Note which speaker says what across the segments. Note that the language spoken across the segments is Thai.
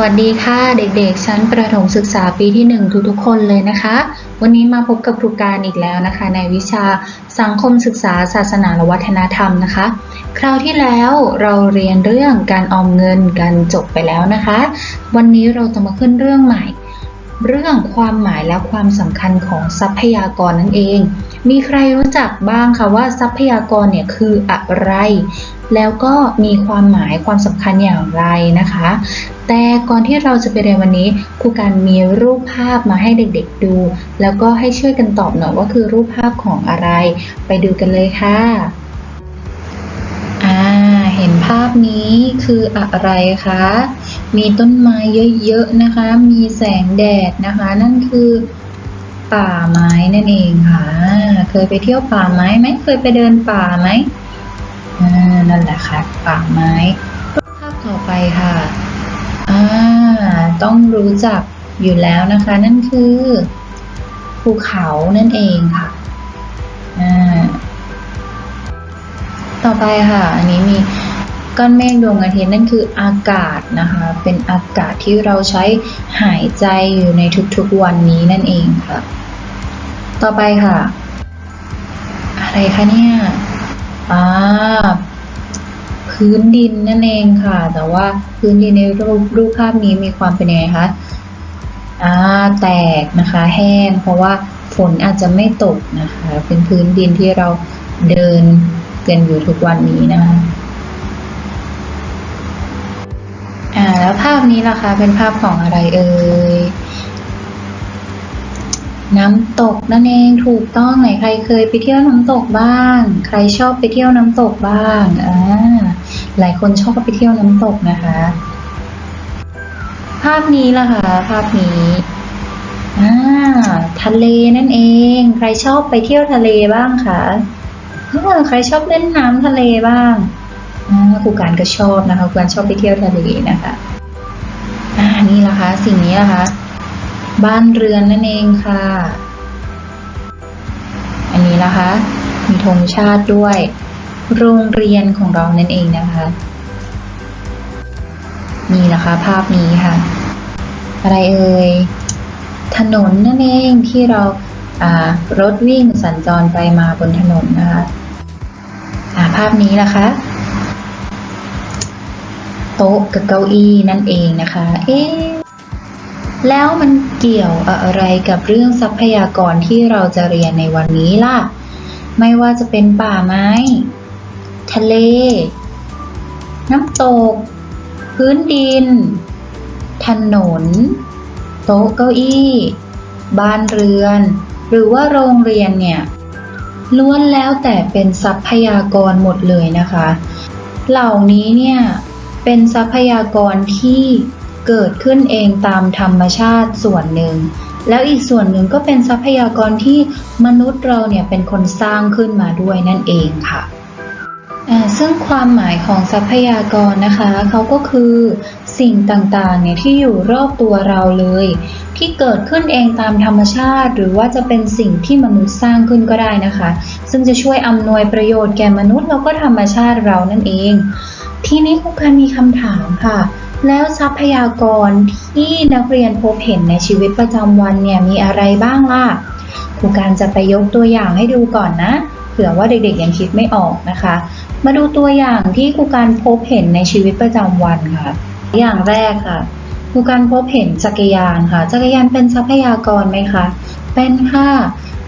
Speaker 1: วัสดีค่ะเด็กๆ ชั้นประถมศึกษาปีที่ 1 ทุกๆ คนเลยนะคะ วันนี้มาพบกับครูการอีกแล้วนะคะ ในวิชาสังคมศึกษาศาสนาและวัฒนธรรมนะคะ คราวที่แล้วเราเรียนเรื่องการออมเงินกันจบไปแล้วนะคะ วันนี้เราจะมาขึ้นเรื่องใหม่ เรื่องความหมายและความสำคัญของทรัพยากรนั่นเอง มีใครรู้จักบ้างคะว่าทรัพยากรเนี่ยคืออะไร แล้วก็มีความหมายความสำคัญอย่างไรนะคะ แต่ก่อนที่เราจะไปเรียนวันนี้ครูการมีรูปภาพมาให้เด็กๆดู แล้วก็ให้ช่วยกันตอบหน่อยว่าคือรูปภาพของอะไร ไปดูกันเลยค่ะอ่าเห็ นภาพนี้คืออะไรคะ มีต้นไม้เยอะๆนะคะ มีแสงแดดนะคะ นั่นคือป่าไม้นั่นเองค่ะ เคยไปเที่ยวป่าไม้ไหม เคยไปเดินป่าไหมนั่นแหละค่ะ ป่าไม้ ภาพต่อไปค่ะ อ่า ต้องรู้จักอยู่แล้วนะคะ นั่นคือภูเขานั่นเองค่ะ อ่า ต่อไปค่ะ อันนี้มี ก้อนเมฆดวงอาทิตย์นั่นคืออากาศนะคะ เป็นอากาศที่เราใช้หายใจอยู่ในทุกๆวันนี้นั่นเองค่ะ ต่อไปค่ะ อะไรคะเนี่ยอ่าพื้นดินนั่นเองค่ะ แต่ว่าพื้นดินในรูปรูปภาพนี้มีความเป็นยังไงคะอ่าแตกนะคะ แห้ง เพราะว่าฝนอาจจะไม่ตกนะคะ เป็นพื้นดินที่เราเดินกันอยู่ทุกวันนี้นะคะ อ่า แล้วภาพนี้ล่ะคะ เป็นภาพของอะไรเอ่ย น้ำตกนั่นเองถูกต้องไหนใครเคยไปเที่ยวน้ำตกบ้าง ใครชอบไปเที่ยวน้ำตกบ้างอ่าหลายคนชอบไปเที่ยวน้ำตกนะคะ ภาพนี้ล่ะคะภาพนี้อ่าทะเลนั่นเอง ใครชอบไปเที่ยวทะเลบ้างคะเออใครชอบเล่นน้ำทะเลบ้าง ครูการก็ชอบนะคะครูการชอบไปเที่ยวทะเลนะคะอ่านี่ละคะสิ่งนี้ล่ะคะ บ้านเรือนนั่นเองค่ะ อันนี้นะคะ มีธงชาติด้วย โรงเรียนของเรานั่นเองนะคะนี่นะคะภาพนี้ค่ะ อะไรเอ่ยถนนนั่นเองที่เราอ่ารถวิ่งสัญจรไปมาบนถนนนะคะภาพนี้นะคะ โต๊ะกับเก้าอี้นั่นเองนะคะ เอ๊ะแล้วมันเกี่ยวอะไรกับเรื่องทรัพยากรที่เราจะเรียนในวันนี้ล่ะ ไม่ว่าจะเป็นป่าไม้ ทะเล น้ำตก พื้นดิน ถนน โต๊ะเก้าอี้ บ้านเรือน หรือว่าโรงเรียนเนี่ยล้วนแล้วแต่เป็นทรัพยากรหมดเลยนะคะ เหล่านี้เนี่ย เป็นทรัพยากรที่เกิดขึ้นเองตามธรรมชาติส่วนหนึ่ง แล้วอีกส่วนหนึ่งก็เป็นทรัพยากรที่มนุษย์เราเนี่ยเป็นคนสร้างขึ้นมาด้วยนั่นเองค่ะอ่าซึ่งความหมายของทรัพยากรนะคะเขาก็คือสิ่งต่างๆเนี่ยที่อยู่รอบตัวเราเลย ที่เกิดขึ้นเองตามธรรมชาติ หรือว่าจะเป็นสิ่งที่มนุษย์สร้างขึ้นก็ได้นะคะ ซึ่งจะช่วยอำนวยประโยชน์แก่มนุษย์แล้วก็ธรรมชาติเรานั่นเอง ทีนี้ครูการมีคำถามค่ะ แล้วทรัพยากรที่นักเรียนพบเห็นในชีวิตประจำวันเนี่ยมีอะไรบ้างล่ะครูการจะไปยกตัวอย่างให้ดูก่อนนะ เผื่อว่าเด็กๆยังคิดไม่ออกนะคะ มาดูตัวอย่างที่ครูการพบเห็นในชีวิตประจำวันค่ะ อย่างแรกค่ะครูการพบเห็นจักรยานค่ะ จักรยานเป็นทรัพยากรไหมคะ เป็นค่ะ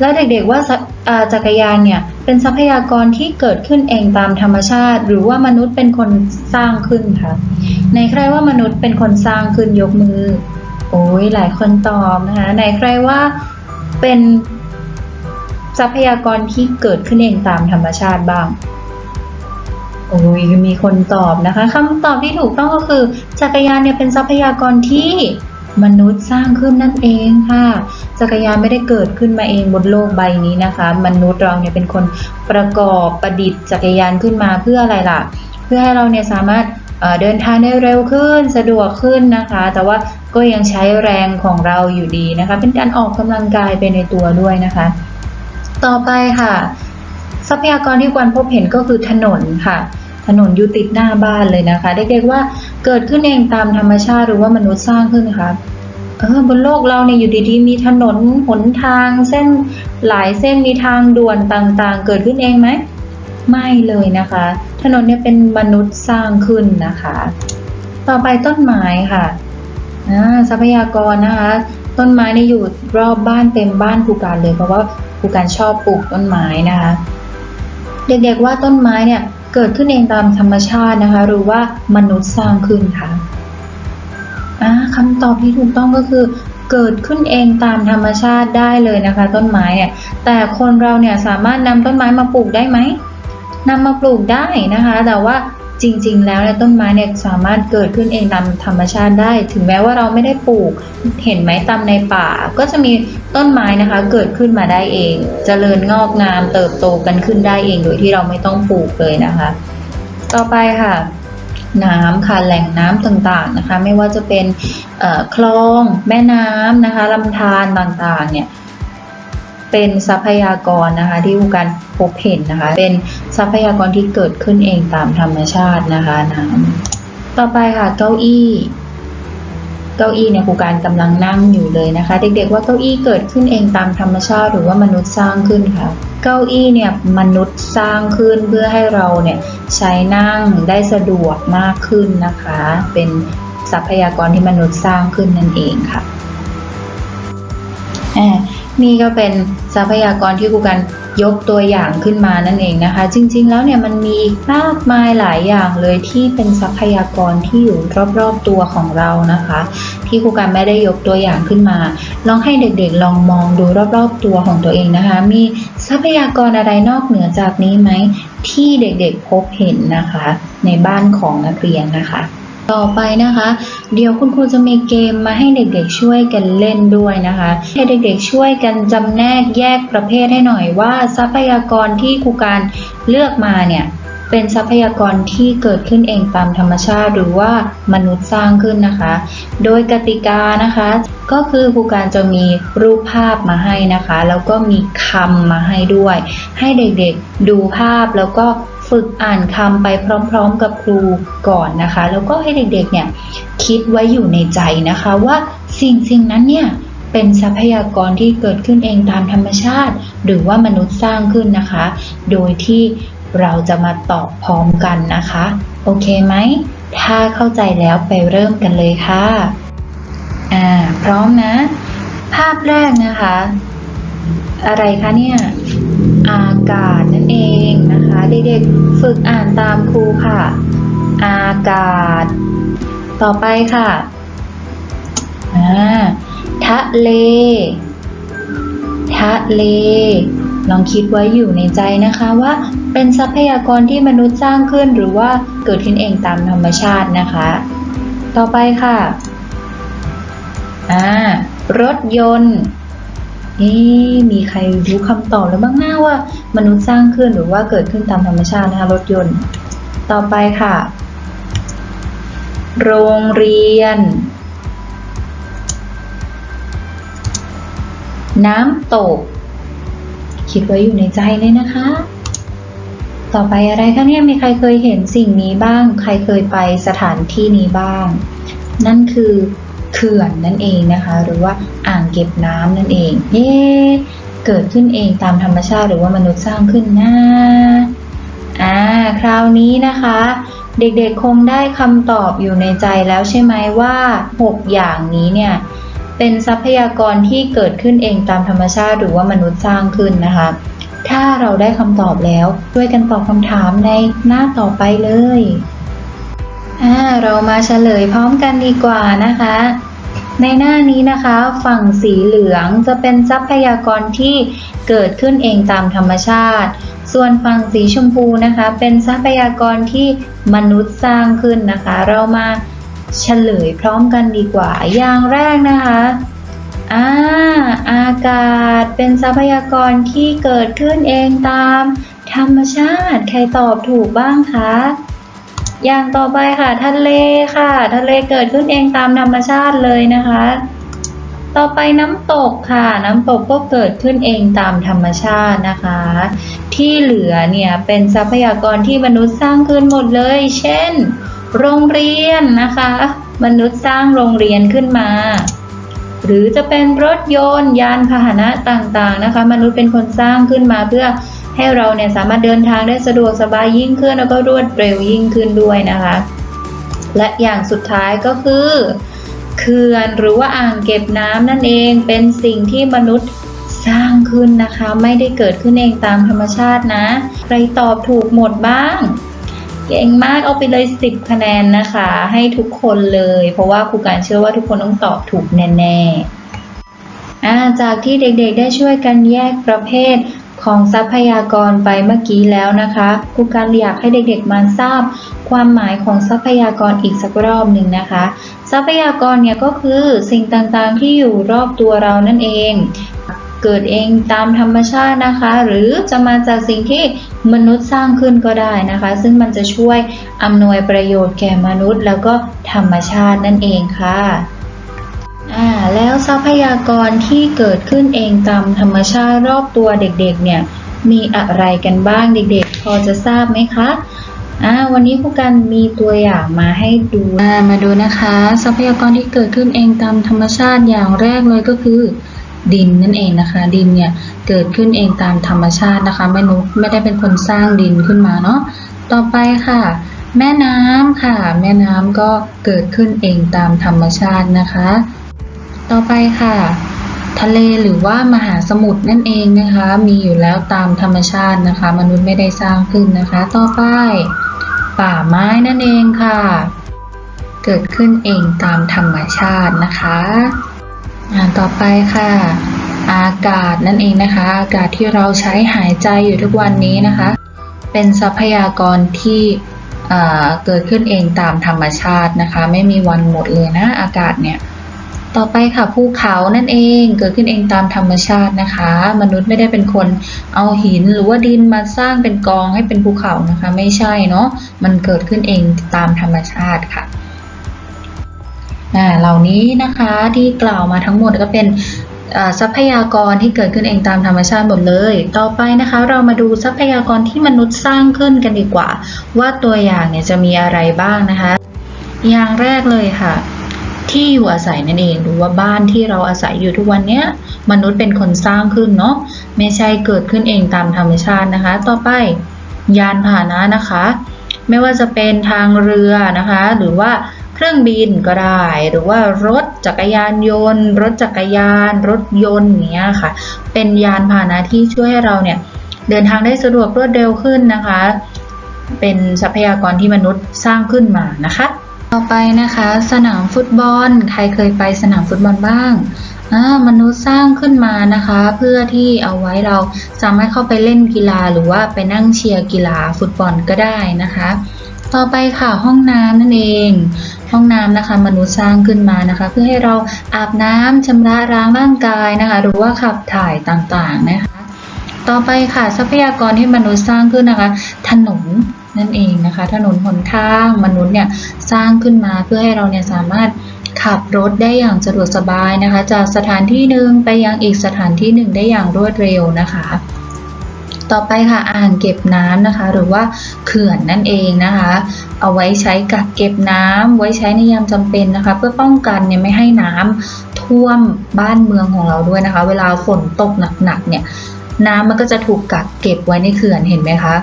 Speaker 1: แล้วเด็กๆว่าสัอ่าจักรยานเนี่ยเป็นทรัพยากรที่เกิดขึ้นเองตามธรรมชาติ หรือว่ามนุษย์เป็นคนสร้างขึ้นคะในใครว่ามนุษย์เป็นคนสร้างขึ้นยกมือ โอ้ยหลายคนตอบนะคะในใครว่าเป็นทรัพยากรที่เกิดขึ้นเองตามธรรมชาติบ้างโอ้ยมีคนตอบนะคะคำตอบที่ถูกต้องก็คือ จักรยานเนี่ยเป็นทรัพยากรที่ มนุษย์สร้างขึ้นนั่นเองค่ะ จักรยานไม่ได้เกิดขึ้นมาเองบนโลกใบนี้นะคะ มนุษย์เราเนี่ยเป็นคนประกอบประดิษฐ์จักรยานขึ้นมาเพื่ออะไรล่ะ เพื่อให้เราเนี่ยสามารถเดินทางได้เร็วขึ้นสะดวกขึ้นนะคะ แต่ว่าก็ยังใช้แรงของเราอยู่ดีนะคะ เป็นการออกกำลังกายไปในตัวด้วยนะคะ ต่อไปค่ะ ทรัพยากรที่ควรพบเห็นก็คือถนนค่ะ ถนนอยู่ติดหน้าบ้านเลยนะคะ เด็กๆว่าเกิดขึ้นเองตามธรรมชาติหรือว่ามนุษย์สร้างขึ้นคะเออบนโลกเราเนี่ยอยู่ดีๆมีถนนหนทางเส้นหลายเส้นมีทางด่วนต่างๆ เกิดขึ้นเองไหมไม่เลยนะคะ ถนนเนี่ยเป็นมนุษย์สร้างขึ้นนะคะ ต่อไปต้นไม้ค่ะอ่าทรัพยากรนะคะ ต้นไม้เนี่ยอยู่รอบบ้านเต็มบ้านครูการเลยเพราะว่าครูการชอบปลูกต้นไม้นะคะ เด็กๆว่าต้นไม้เนี่ย เกิดขึ้นเองตามธรรมชาตินะคะ หรือว่ามนุษย์สร้างขึ้นคะอ่าคำตอบที่ถูกต้องก็คือเกิดขึ้นเองตามธรรมชาติได้เลยนะคะ ต้นไม้เนี่ยแต่คนเราเนี่ยสามารถนำต้นไม้มาปลูกได้ไหมนำมาปลูกได้นะคะ แต่ว่า จริงๆ แล้วเนี่ยต้นไม้เนี่ยสามารถเกิดขึ้นเองตามธรรมชาติได้ ถึงแม้ว่าเราไม่ได้ปลูกเห็นไหมตามในป่า ก็จะมีต้นไม้นะคะเกิดขึ้นมาได้เองเจริญงอกงาม เติบโตกันขึ้นได้เองโดยที่เราไม่ต้องปลูกเลยนะคะ ต่อไปค่ะ น้ำค่ะแหล่งน้ำต่างๆนะคะ ไม่ว่าจะเป็นคลองแม่น้ำนะคะลำธารต่างๆเนี่ยเป็นทรัพยากรนะคะที่ผู้การพบเห็นนะคะ เป็น ทรัพยากรที่เกิดขึ้นเองตามธรรมชาตินะคะน้ำต่อไปค่ะเก้าอี้ เก้าอี้เนี่ยครูการกำลังนั่งอยู่เลยนะคะ เด็กๆว่าเก้าอี้เกิดขึ้นเองตามธรรมชาติ หรือว่ามนุษย์สร้างขึ้นคะเก้าอี้เนี่ยมนุษย์สร้างขึ้นเพื่อให้เราเนี่ยใช้นั่งได้สะดวกมากขึ้นนะคะ เป็นทรัพยากรที่มนุษย์สร้างขึ้นนั่นเองค่ะนี่ก็เป็นทรัพยากรที่ครูกัน ยกตัวอย่างขึ้นมานั่นเองนะคะ จริงๆแล้วเนี่ยมันมีมากมายหลายอย่างเลยที่เป็นทรัพยากรที่อยู่รอบๆตัวของเรานะคะ ที่ครูการไม่ได้ยกตัวอย่างขึ้นมา ลองให้เด็กๆลองมองดูรอบๆตัวของตัวเองนะคะ มีทรัพยากรอะไรนอกเหนือจากนี้ไหมที่เด็กๆพบเห็นนะคะ ในบ้านของนักเรียนนะคะ ต่อไปนะคะ เดี๋ยวคุณครูจะมีเกมมาให้เด็กๆช่วยกันเล่นด้วยนะคะ ให้เด็กๆช่วยกันจำแนกแยกประเภทให้หน่อยว่าทรัพยากรที่ครูการเลือกมาเนี่ย เป็นทรัพยากรที่เกิดขึ้นเองตามธรรมชาติหรือว่ามนุษย์สร้างขึ้นนะคะ โดยกติกานะคะ ก็คือครูการจะมีรูปภาพมาให้นะคะ แล้วก็มีคำมาให้ด้วย ให้เด็กๆดูภาพแล้วก็ฝึกอ่านคำไปพร้อมๆกับครูก่อนนะคะ แล้วก็ให้เด็กๆเนี่ยคิดไว้อยู่ในใจนะคะว่าสิ่งสิ่งนั้นเนี่ยเป็นทรัพยากรที่เกิดขึ้นเองตามธรรมชาติ หรือว่ามนุษย์สร้างขึ้นนะคะ โดยที่ เราจะมาตอบพร้อมกันนะคะ โอเคไหม ถ้าเข้าใจแล้วไปเริ่มกันเลยค่ะ อ่า พร้อมนะ ภาพแรกนะคะ อะไรคะเนี่ย อากาศนั่นเองนะคะ เด็กๆฝึกอ่านตามครูค่ะ อากาศ ต่อไปค่ะ อ่า ทะเล ทะเล ลองคิดไว้อยู่ในใจนะคะว่าเป็นทรัพยากรที่มนุษย์สร้างขึ้นหรือว่าเกิดขึ้นเองตามธรรมชาตินะคะ ต่อไปค่ะอ่ารถยนต์นี่มีใครรู้คำตอบแล้วบ้างหน้าว่ามนุษย์สร้างขึ้นหรือว่าเกิดขึ้นตามธรรมชาตินะคะรถยนต์ ต่อไปค่ะ โรงเรียน น้ำตก คิดไว้อยู่ในใจเลยนะคะ ต่อไปอะไรคะเนี่ยมีใครเคยเห็นสิ่งนี้บ้าง ใครเคยไปสถานที่นี้บ้าง นั่นคือเขื่อนนั่นเองนะคะ หรือว่าอ่างเก็บน้ำนั่นเองเย้เกิดขึ้นเองตามธรรมชาติหรือว่ามนุษย์สร้างขึ้นนะอ่าคราวนี้นะคะ เด็กๆคงได้คำตอบอยู่ในใจแล้วใช่ไหมว่า 6 อย่างนี้เนี่ย เป็นทรัพยากรที่เกิดขึ้นเองตามธรรมชาติหรือว่ามนุษย์สร้างขึ้นนะคะ ถ้าเราได้คำตอบแล้ว ช่วยกันตอบคำถามในหน้าต่อไปเลยอ่าเรามาเฉลยพร้อมกันดีกว่านะคะ ในหน้านี้นะคะ ฝั่งสีเหลืองจะเป็นทรัพยากรที่เกิดขึ้นเองตามธรรมชาติ ส่วนฝั่งสีชมพูนะคะ เป็นทรัพยากรที่มนุษย์สร้างขึ้นนะคะ เรามา เฉลยพร้อมกันดีกว่า อย่างแรกนะคะอ่าอากาศเป็นทรัพยากรที่เกิดขึ้นเองตาม ธรรมชาติใครตอบถูกบ้างคะอย่างต่อไปค่ะทะเลค่ะ ทะเลเกิดขึ้นเองตามธรรมชาติเลยนะคะ ต่อไปน้ำตกค่ะ น้ำตกก็เกิดขึ้นเองตามธรรมชาตินะคะ ที่เหลือเนี่ยเป็นทรัพยากรที่มนุษย์สร้างขึ้นหมดเลย เช่น โรงเรียนนะคะ มนุษย์สร้างโรงเรียนขึ้นมา หรือจะเป็นรถยนต์ยานพาหนะต่างๆนะคะ มนุษย์เป็นคนสร้างขึ้นมาเพื่อให้เราเนี่ยสามารถเดินทางได้สะดวกสบายยิ่งขึ้นแล้วก็รวดเร็วยิ่งขึ้นด้วยนะคะ และอย่างสุดท้ายก็คือเขื่อนหรือว่าอ่างเก็บน้ำนั่นเองเป็นสิ่งที่มนุษย์สร้างขึ้นนะคะ ไม่ได้เกิดขึ้นเองตามธรรมชาตินะ ใครตอบถูกหมดบ้าง เก่งมากเอาไปเลย 10 คะแนนนะคะ ให้ทุกคนเลย เพราะว่าครูการเชื่อว่าทุกคนต้องตอบถูกแน่ๆอ่าจากที่เด็กๆได้ช่วยกันแยกประเภทของทรัพยากรไปเมื่อกี้แล้วนะคะครูการอยากให้เด็กๆมาทราบ ความหมายของทรัพยากรอีกสักรอบหนึ่งนะคะ ทรัพยากรเนี่ยก็คือสิ่งต่างๆที่อยู่รอบตัวเรานั่นเอง เกิดเองตามธรรมชาตินะคะ หรือจะมาจากสิ่งที่มนุษย์สร้างขึ้นก็ได้นะคะ ซึ่งมันจะช่วยอำนวยประโยชน์แก่มนุษย์ แล้วก็ธรรมชาตินั่นเองค่ะอ่าแล้วทรัพยากรที่เกิดขึ้นเองตามธรรมชาติรอบตัวเด็กๆ เนี่ยมีอะไรกันบ้างเด็กๆ พอจะทราบไหมคะอ่าวันนี้ครูกันมีตัวอย่างมาให้ดูมาดูนะคะ ทรัพยากรที่เกิดขึ้นเองตามธรรมชาติอย่างแรกเลยก็คือ ดินนั่นเองนะคะ ดินเนี่ยเกิดขึ้นเองตามธรรมชาตินะคะมนุษย์ไม่ได้เป็นคนสร้างดินขึ้นมาเนาะต่อไปค่ะ แม่น้ำค่ะ แม่น้ำก็เกิดขึ้นเองตามธรรมชาตินะคะ ต่อไปค่ะ ทะเลหรือว่ามหาสมุทรนั่นเองนะคะ มีอยู่แล้วตามธรรมชาตินะคะ มนุษย์ไม่ได้สร้างขึ้นนะคะ ต่อไป ป่าไม้นั่นเองค่ะ เกิดขึ้นเองตามธรรมชาตินะคะ อ่าต่อไปค่ะ อากาศนั่นเองนะคะ อากาศที่เราใช้หายใจอยู่ทุกวันนี้นะคะ เป็นทรัพยากรที่เกิดขึ้นเองตามธรรมชาตินะคะ ไม่มีวันหมดเลยนะอากาศเนี่ยต่อไปค่ะภูเขานั่นเองเกิดขึ้นเองตามธรรมชาตินะคะ มนุษย์ไม่ได้เป็นคนเอาหินหรือว่าดินมาสร้างเป็นกองให้เป็นภูเขานะคะ ไม่ใช่เนาะมันเกิดขึ้นเองตามธรรมชาติค่ะ เหล่านี้นะคะที่กล่าวมาทั้งหมดก็เป็นอ่าทรัพยากรที่เกิดขึ้นเองตามธรรมชาติหมดเลย ต่อไปนะคะ เรามาดูทรัพยากรที่มนุษย์สร้างขึ้นกันดีกว่า ว่าตัวอย่างเนี่ยจะมีอะไรบ้างนะคะ อย่างแรกเลยค่ะ ที่อยู่อาศัยนั่นเองหรือว่าบ้านที่เราอาศัยอยู่ทุกวันเนี้ยมนุษย์เป็นคนสร้างขึ้นเนาะไม่ใช่เกิดขึ้นเองตามธรรมชาตินะคะ ต่อไปยานพาหนะนะคะ ไม่ว่าจะเป็นทางเรือนะคะ หรือว่า เครื่องบินก็ได้ หรือว่ารถจักรยานยนต์ รถจักรยาน รถยนต์อย่างเนี้ยค่ะ เป็นยานพาหนะที่ช่วยให้เราเนี่ยเดินทางได้สะดวกรวดเร็วขึ้นนะคะ เป็นทรัพยากรที่มนุษย์สร้างขึ้นมานะคะต่อไปนะคะ สนามฟุตบอล ใครเคยไปสนามฟุตบอลบ้างมนุษย์สร้างขึ้นมานะคะ เพื่อที่เอาไว้เราสามารถเข้าไปเล่นกีฬาหรือว่าไปนั่งเชียร์กีฬาฟุตบอลก็ได้นะคะ ต่อไปค่ะห้องน้ำนั่นเอง ห้องน้ำนะคะ มนุษย์สร้างขึ้นมานะคะ เพื่อให้เราอาบน้ำชำระล้างร่างกายนะคะ หรือว่าขับถ่ายต่างๆนะคะ ต่อไปค่ะทรัพยากรที่มนุษย์สร้างขึ้นนะคะ ถนนนั่นเองนะคะ ถนนหนทางมนุษย์เนี่ยสร้างขึ้นมาเพื่อให้เราเนี่ยสามารถขับรถได้อย่างสะดวกสบายนะคะ จากสถานที่หนึ่งไปยังอีกสถานที่หนึ่งได้อย่างรวดเร็วนะคะ ต่อไปค่ะอ่างเก็บน้ำนะคะ หรือว่าเขื่อนนั่นเองนะคะ เอาไว้ใช้กักเก็บน้ำไว้ใช้ในยามจำเป็นนะคะ เพื่อป้องกันเนี่ยไม่ให้น้ำท่วมบ้านเมืองของเราด้วยนะคะ เวลาฝนตกหนักๆเนี่ย น้ำมันก็จะถูกกักเก็บไว้ในเขื่อนเห็นไหมคะ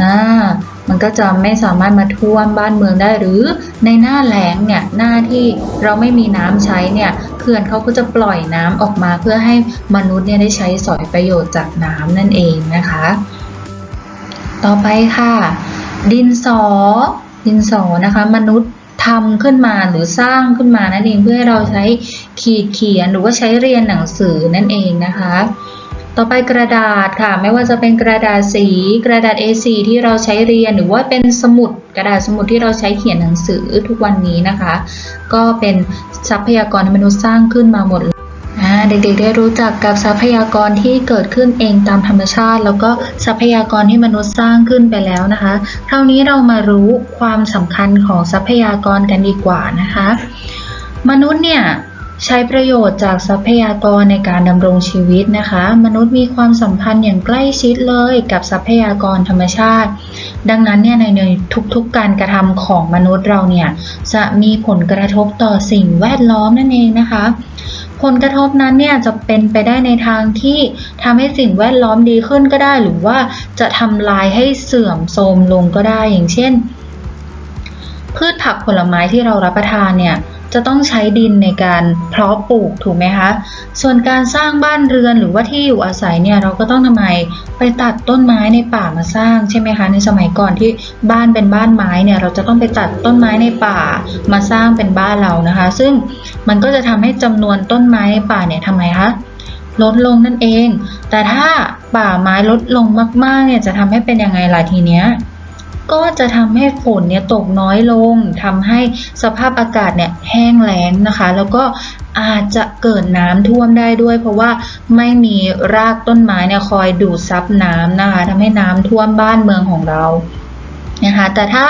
Speaker 1: อ่า มันก็จะไม่สามารถมาท่วมบ้านเมืองได้หรือในหน้าแล้งเนี่ยหน้าที่เราไม่มีน้ำใช้เนี่ยเขื่อนเขาก็จะปล่อยน้ำออกมาเพื่อให้มนุษย์เนี่ยได้ใช้สอยประโยชน์จากน้ำนั่นเองนะคะ ต่อไปค่ะ ดินสอ ดินสอนะคะ มนุษย์ทำขึ้นมาหรือสร้างขึ้นมานั่นเองเพื่อให้เราใช้ขีดเขียนหรือว่าใช้เรียนหนังสือนั่นเองนะคะ ต่อไปกระดาษค่ะ ไม่ว่าจะเป็นกระดาษสี กระดาษ A4 ที่เราใช้เรียนหรือว่าเป็นสมุดกระดาษสมุดที่เราใช้เขียนหนังสือทุกวันนี้นะคะ ก็เป็นทรัพยากรที่มนุษย์สร้างขึ้นมาหมดเด็กๆได้รู้จักกับทรัพยากรที่เกิดขึ้นเองตามธรรมชาติ แล้วก็ทรัพยากรที่มนุษย์สร้างขึ้นไปแล้วนะคะ คราวนี้เรามารู้ความสำคัญของทรัพยากรกันดีกว่านะคะ มนุษย์เนี่ย ใช้ประโยชน์จากทรัพยากรในการดำรงชีวิตนะคะ มนุษย์มีความสัมพันธ์อย่างใกล้ชิดเลยกับทรัพยากรธรรมชาติ ดังนั้นเนี่ยในทุกๆการกระทำของมนุษย์เราเนี่ยจะมีผลกระทบต่อสิ่งแวดล้อมนั่นเองนะคะ ผลกระทบนั้นเนี่ยจะเป็นไปได้ในทางที่ทำให้สิ่งแวดล้อมดีขึ้นก็ได้ หรือว่าจะทำลายให้เสื่อมโทรมลงก็ได้อย่างเช่น พืชผักผลไม้ที่เรารับประทานเนี่ย จะต้องใช้ดินในการเพาะปลูกถูกไหมคะ ส่วนการสร้างบ้านเรือนหรือว่าที่อยู่อาศัยเนี่ยเราก็ต้องทำไมไปตัดต้นไม้ในป่ามาสร้างใช่ไหมคะ ในสมัยก่อนที่บ้านเป็นบ้านไม้เนี่ยเราจะต้องไปตัดต้นไม้ในป่ามาสร้างเป็นบ้านเรานะคะ ซึ่งมันก็จะทำให้จำนวนต้นไม้ในป่าเนี่ยทำไมคะลดลงนั่นเอง แต่ถ้าป่าไม้ลดลงมากๆเนี่ยจะทำให้เป็นยังไงล่ะทีเนี้ย ก็จะทำให้ฝนเนี่ยตกน้อยลงทำให้สภาพอากาศเนี่ยแห้งแล้งนะคะ แล้วก็อาจจะเกิดน้ำท่วมได้ด้วย เพราะว่าไม่มีรากต้นไม้เนี่ยคอยดูดซับน้ำนะคะทำให้น้ำท่วมบ้านเมืองของเรานะคะแต่ถ้า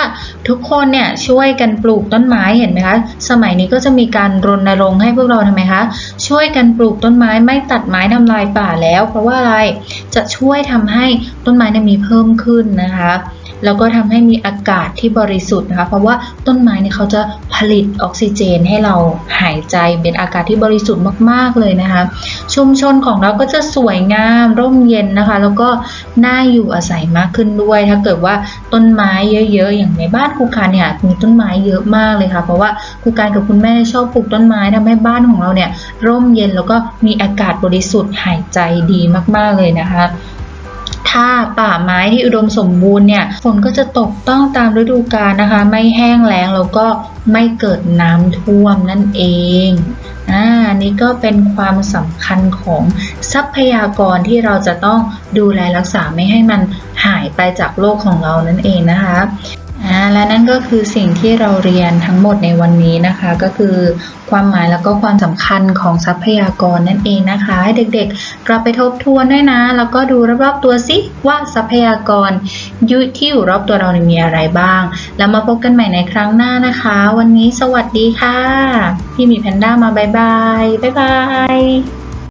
Speaker 1: ทุกคนเนี่ยช่วยกันปลูกต้นไม้เห็นไหมคะ สมัยนี้ก็จะมีการรณรงค์ให้พวกเราทำไมคะ ช่วยกันปลูกต้นไม้ไม่ตัดไม้ทำลายป่าแล้ว เพราะว่าอะไรจะช่วยทำให้ต้นไม้เนี่ยมีเพิ่มขึ้นนะคะ แล้วก็ทำให้มีอากาศที่บริสุทธิ์นะคะ เพราะว่าต้นไม้เนี่ยเขาจะผลิตออกซิเจนให้เราหายใจเป็นอากาศที่บริสุทธิ์มาก ๆเลยนะคะ ชุมชนของเราก็จะสวยงามร่มเย็นนะคะ แล้วก็น่าอยู่อาศัยมากขึ้นด้วย ถ้าเกิดว่าต้นไม้เยอะๆ อย่างในบ้านครูการเนี่ยมีต้นไม้เยอะมากเลยค่ะ เพราะว่าครูการกับคุณแม่ชอบปลูกต้นไม้ทำให้บ้านของเราเนี่ยร่มเย็นแล้วก็มีอากาศบริสุทธิ์หายใจดีมากๆเลยนะคะ ถ้าป่าไม้ที่อุดมสมบูรณ์เนี่ยฝนก็จะตกต้องตามฤดูกาลนะคะ ไม่แห้งแล้งแล้วก็ไม่เกิดน้ำท่วมนั่นเองอ่านี่ก็เป็นความสำคัญของทรัพยากรที่เราจะต้องดูแลรักษาไม่ให้มันหายไปจากโลกของเรานั่นเองนะคะ อ่าและนั่นก็คือสิ่งที่เราเรียนทั้งหมดในวันนี้นะคะ ก็คือความหมายแล้วก็ความสำคัญของทรัพยากรนั่นเองนะคะ ให้เด็กๆกลับไปทบทวนด้วยนะ แล้วก็ดูรอบๆตัวสิว่าทรัพยากรยุที่อยู่รอบตัวเราเนี่ยมีอะไรบ้าง แล้วมาพบกันใหม่ในครั้งหน้านะคะ วันนี้สวัสดีค่ะ พี่หมีแพนด้ามาบายบายบายบาย